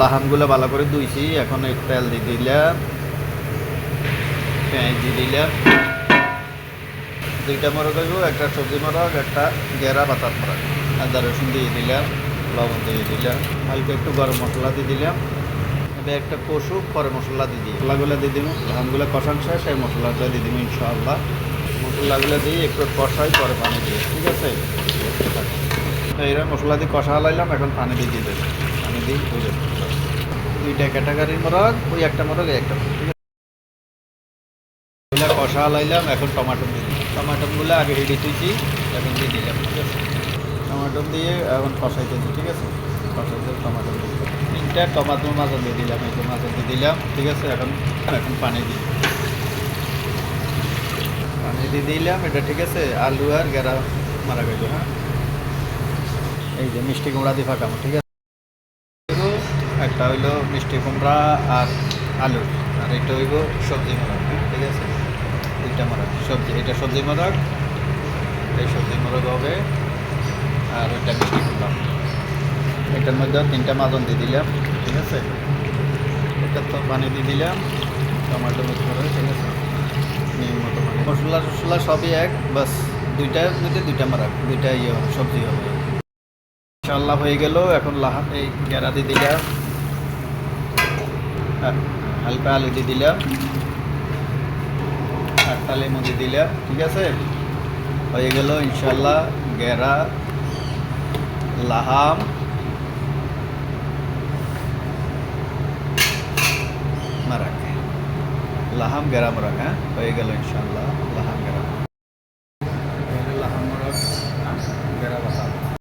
লাহামগুলো ভালো করে ধুইছি, এখন এই তেল দিয়ে দিলাম পেঁয়াজ দিয়ে দিলাম দুইটা মরক একটা সবজি মরক একটা গেরা পাতার মোরগ। আদা, রসুন দিয়ে দিলাম লবণ দিয়ে দিলাম হালকা একটু গরম মশলা দিয়ে দিলাম এবার একটা কষু, পরে মশলা দিয়ে দিই। মশলাগুলো দিয়ে দিব ধানগুলো কষান শেষ, এই মশলাগুলো দিয়ে দিব ইনশাআল্লাহ। মশলাগুলো দিয়ে একটু কষাই, পরে পানি দিয়ে ঠিক আছে? এরা মশলা দিয়ে কষা লাইলাম এখন পানি দিয়ে দিয়ে দেবে দুইটা ক্যাটাগরির মোরগ, ওই একটা মোরগ একটা কষা লাইলাম, এখন টমাটো দিয়ে টমাটোগুলো আগে রেডি তুইছি এখন দিয়ে দিলাম, ঠিক আছে? টমাটো দিয়ে এখন কষাইতেছি ঠিক আছে? কষাইতে টমাটো দিয়ে তিনটা টমাটোর মাজন দিয়ে দিলাম, এই মাজন দিয়ে দিলাম, ঠিক আছে? এখন এখন পানি দিই। পানি দিয়ে দিলাম, এটা ঠিক আছে? আলু আর গেরা মারা গেল হ্যাঁ? এই যে মিষ্টি কুমড়া দিয়ে ফাঁকাম ঠিক আছে? একটা হইল মিষ্টি কুমড়া আর আলু, আর এটা হইব সবজি হ্যাঁ ঠিক আছে? দুইটা মোরগ সবজি, এটা সবজি মোরগ এই সবজি মোরগ হবে, আর ওইটা মিষ্টি কুমড়া। এটার মধ্যে তিনটা মাজন দিয়ে দিলাম, ঠিক আছে? এটা তো পানি দিয়ে দিলাম, টমাটো মিক্স করে, ঠিক আছে? মতো পানি মশলা টসলা সবই এক, বাস দুইটার মধ্যে দুইটা মারাক দুইটা ইয়ে সবজি হবে। ইনশাল্লাহ হয়ে গেল, এখন লাহা এই গেরা দিয়ে দিলাম। हल्का हालधि दिल खट्टा लेमु दी दिल ठीक है गलो इनशाला गेरा लहाम लहाम गेरा मरक हाँ हो गलो इनशाला लहाम गेरा लहाम मरक गेरा लहाम